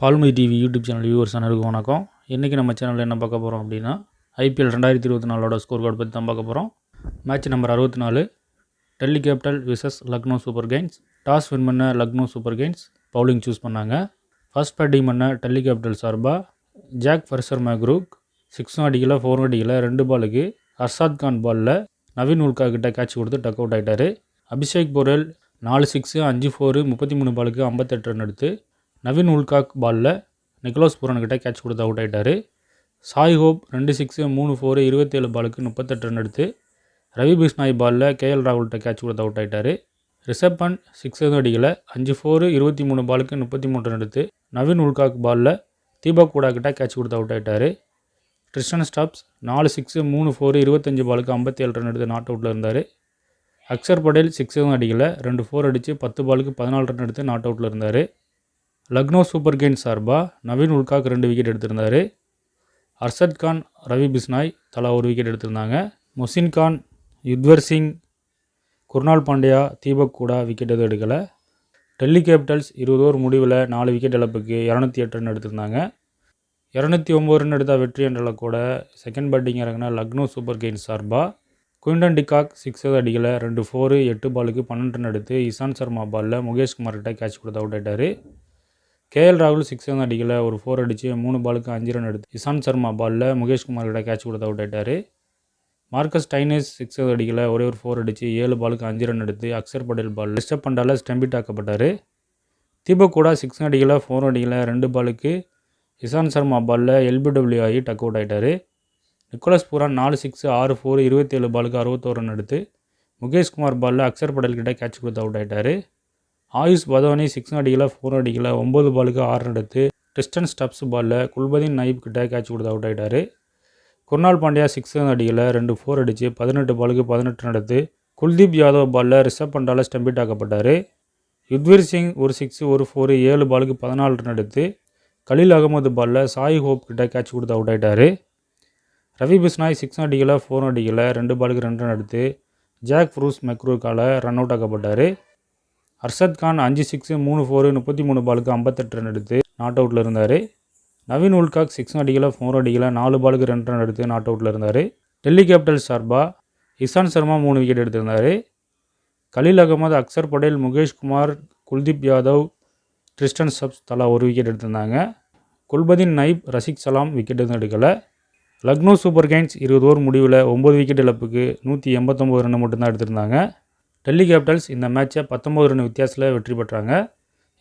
Palmozhi TV YouTube channel viewers அனைவருக்கும் வணக்கம். இன்றைக்கி நம்ம சேனலில் என்ன பார்க்க போகிறோம் அப்படின்னா ஐபிஎல் ரெண்டாயிரத்தி இருபத்தி நாலோட ஸ்கோர் கார்டு பற்றி தான் பார்க்க போகிறோம் மேட்ச் நம்பர் அறுபத்தி நாலு Delhi Capital versus Lucknow Super Giants toss win பண்ண Lucknow Super Giants bowling choose பண்ணாங்க. ஃபர்ஸ்ட் பேட்டிங் பண்ண டெல்லி கேபிட்டல் சார்பாக ஜாக் ஃபர்சர் மேக்ரூக் சிக்ஸும் அடிக்கல ஃபோரும் அடிக்கல ரெண்டு பாலுக்கு அர்ஷாத் கான் பாலில் நவீன் உல்கா கிட்ட கேட்ச் கொடுத்து டக் அவுட் ஆகிட்டார் அபிஷேக் போரல் நாலு சிக்ஸு அஞ்சு ஃபோரு முப்பத்தி மூணு பாலுக்கு ஐம்பத்தெட்டு ரன் எடுத்து நவீன் உல்காக் பாலில் நிக்கலோஸ் பூரன்கிட்ட கேட்ச் கொடுத்து அவுட் ஆகிட்டார் சாய் ஹோப் ரெண்டு சிக்ஸு மூணு ஃபோரு இருபத்தேழு பாலுக்கு முப்பத்தெட்டு ரன் எடுத்து ரவி பிஸ்னாய் பாலில் கேஎல் ராகுல்கிட்ட கேட்ச் கொடுத்து அவுட் ஆகிட்டார் ரிஷப் பண்ட் சிக்ஸ் எதுவும் அஞ்சு ஃபோரு இருபத்தி மூணு பாலுக்கு முப்பத்தி மூணு ரன் எடுத்து நவீன் உல்காக் பாலில் தீபக் கூடா கிட்ட கேட்ச் கொடுத்து அவுட் ஆகிட்டார் கிறிஸ்டன் ஸ்டாப்ஸ் நாலு சிக்ஸு மூணு ஃபோரு இருபத்தஞ்சு பாலுக்கு ஐம்பத்தேழு ரன் எடுத்து நாட் அவுட்டில் இருந்தார். அக்ஷர் படேல் சிக்ஸ் எதுவும் அடிக்கல. ரெண்டு ஃபோர் அடித்து பத்து பாலுக்கு பதினாலு ரன் எடுத்து நாட் அவுட்டில் இருந்தார். லக்னோ சூப்பர் கிங்ஸ் சார்பாக நவீன் உல்காக் ரெண்டு விக்கெட் எடுத்திருந்தார். அர்ஷத் கான் ரவி பிஸ்னாய் தலா ஒரு விக்கெட் எடுத்திருந்தாங்க. மொசின் கான் யுத்வர் சிங் குர்னால் பாண்டியா தீபக் கூடா விக்கெட் எதுவும் எடுக்கலை. டெல்லி கேபிட்டல்ஸ் இருபது ஓவர் முடிவில் நாலு விக்கெட் இழப்புக்கு இரநூத்தி எட்டு ரன் எடுத்திருந்தாங்க. இரநூத்தி ஒம்பது ரன் எடுத்தால் வெற்றி என்ற கூட செகண்ட் பேட்டிங் இறங்கின லக்னோ சூப்பர் கிங்ஸ் சார்பாக குயின்டன் டிகாக் சிக்ஸ் அடிக்கலை. ரெண்டு ஃபோரு எட்டு பாலுக்கு பன்னெண்டு ரன் எடுத்து இசான் சர்மா பாலில் முகேஷ் குமார் கேட்ச் கொடுத்து அவுட் ஆகிட்டார் கேஎல் ராகுல் சிக்ஸ் எதுவும் அடிக்கல ஒரு ஃபோர் அடித்து மூணு பாலுக்கு அஞ்சு ரன் எடுத்து. இசான் சர்மா பாலில் முகேஷ்குமார் கிட்ட கேட்ச் கொடுத்து அவுட் ஆகிட்டார் மார்க்கஸ் டைனஸ் சிக்ஸ் அடிக்கல ஒரே ஒரு ஃபோர் அடித்து ஏழு பாலுக்கு அஞ்சு ரன் எடுத்து அக்ஷர் படேல் பால் டிஸ்டர்ப் பண்ணால ஸ்டம்பிட் ஆக்கப்பட்டார் தீபக் கூட சிக்ஸ் அடிக்கல ஃபோர் அடிக்கல ரெண்டு பாலுக்கு இசான் சர்மா பாலில் எல்பிடபிள்யூ ஆகி டக் அவுட் ஆகிட்டார் நிக்கோலஸ் பூரா நாலு சிக்ஸு ஆறு ஃபோர் இருபத்தேழு பாலுக்கு அறுபத்தோரு ரன் எடுத்து முகேஷ் குமார் பாலில் அக்ஷர் படேல் கிட்ட கேட்ச் கொடுத்து அவுட் ஆகிட்டார் ஆயுஷ் பதவனி சிக்ஸ் அடிக்கல ஃபோர் அடிக்கல ஒம்பது பாலுக்கு ஆறு எடுத்து டிஸ்டன் ஸ்டப்ஸ் பாலில் குல்பதீன் நயீப் கிட்ட கேட்ச் கொடுத்து அவுட் ஆகிட்டார் குர்னால் பாண்டியா சிக்ஸ் அடிக்கல ரெண்டு ஃபோர் அடித்து பதினெட்டு பாலுக்கு பதினெட்டு நடத்து குல்தீப் யாதவ் பாலில் ரிஷப் பண்டால் ஸ்டம்பிட் ஆக்கப்பட்டார். யுத்வீர் சிங் ஒரு சிக்ஸு ஒரு ஃபோரு ஏழு பாலுக்கு பதினாலு ரன் எடுத்து கலீல் அகமது பாலில் சாய் ஹோப் கிட்ட கேட்ச் கொடுத்து அவுட் ஆகிட்டார் ரவி பிஸ்னாய் சிக்ஸ் அடிக்கல ஃபோர் அடிக்கல ரெண்டு பாலுக்கு ரெண்டு ரன் எடுத்து ஜாக் ஃப்ரூஸ் மெக்ரூக்கால் ரன் அவுட் ஆக்கப்பட்டார். ஹர்ஷத் கான் அஞ்சு சிக்ஸு மூணு ஃபோரு முப்பத்தி மூணு பாலுக்கு ஐம்பத்தெட்டு ரன் எடுத்து நாட் அவுட்டில் இருந்தார். நவீன் உல்காக் சிக்ஸ் அடிக்கல ஃபோர் அடிக்கல நாலு பாலுக்கு ரெண்டு ரன் எடுத்து நாட் அவுட்டில் இருந்தார். டெல்லி கேபிட்டல்ஸ் சார்பாக இசான் சர்மா மூணு விக்கெட் எடுத்திருந்தார். கலீல் அகமது அக்சர் படேல் முகேஷ் குமார் குல்தீப் யாதவ் ட்ரிஸ்டன் சப்ஸ் தலா ஒரு விக்கெட் எடுத்திருந்தாங்க. குல்பதீன் நைப் ரசிக் சலாம் விக்கெட் எதுவும் எடுக்கலை. லக்னோ சூப்பர் கிங்ஸ் இருபது ஓவர் முடிவில் ஒம்பது விக்கெட் இழப்புக்கு நூற்றி எண்பத்தொம்போது ரன் மட்டும்தான் எடுத்திருந்தாங்க. டெல்லி கேபிட்டல்ஸ் இந்த மேட்ச்சை பத்தொம்பது ரன் வித்தியாசத்தில் வெற்றி பெற்றாங்க.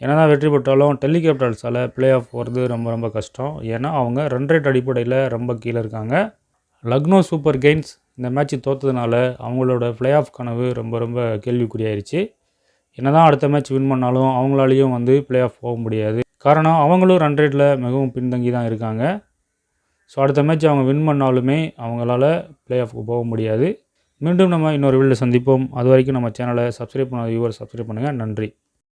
என்ன வெற்றி பெற்றாலும் டெல்லி கேபிட்டல்ஸால் பிளே ஆஃப் போகிறது ரொம்ப ரொம்ப கஷ்டம். ஏன்னா அவங்க ரன் ரேட் அடிப்படையில் ரொம்ப கீழே இருக்காங்க. லக்னோ சூப்பர் கெயின்ஸ் இந்த மேட்ச் தோற்றதுனால அவங்களோட பிளே ஆஃப் கனவு ரொம்ப ரொம்ப கேள்விக்குறியாயிருச்சு. என்னதான் அடுத்த மேட்ச் வின் பண்ணாலும் அவங்களாலையும் வந்து பிளே ஆஃப் போக முடியாது. காரணம் அவங்களும் ரன் ரேட்டில் மிகவும் பின்தங்கி தான் இருக்காங்க. ஸோ அடுத்த மேட்ச் அவங்க வின் பண்ணாலுமே அவங்களால பிளே ஆஃப்க்கு போக முடியாது. மீண்டும் நம்ம இன்னொரு வீடியோவில் சந்திப்போம். அது வரைக்கும் நம்ம சேனலை சப்ஸ்கிரைப் பண்ணாத வியூவர் சப்ஸ்கிரைப் பண்ணுங்கள் நன்றி.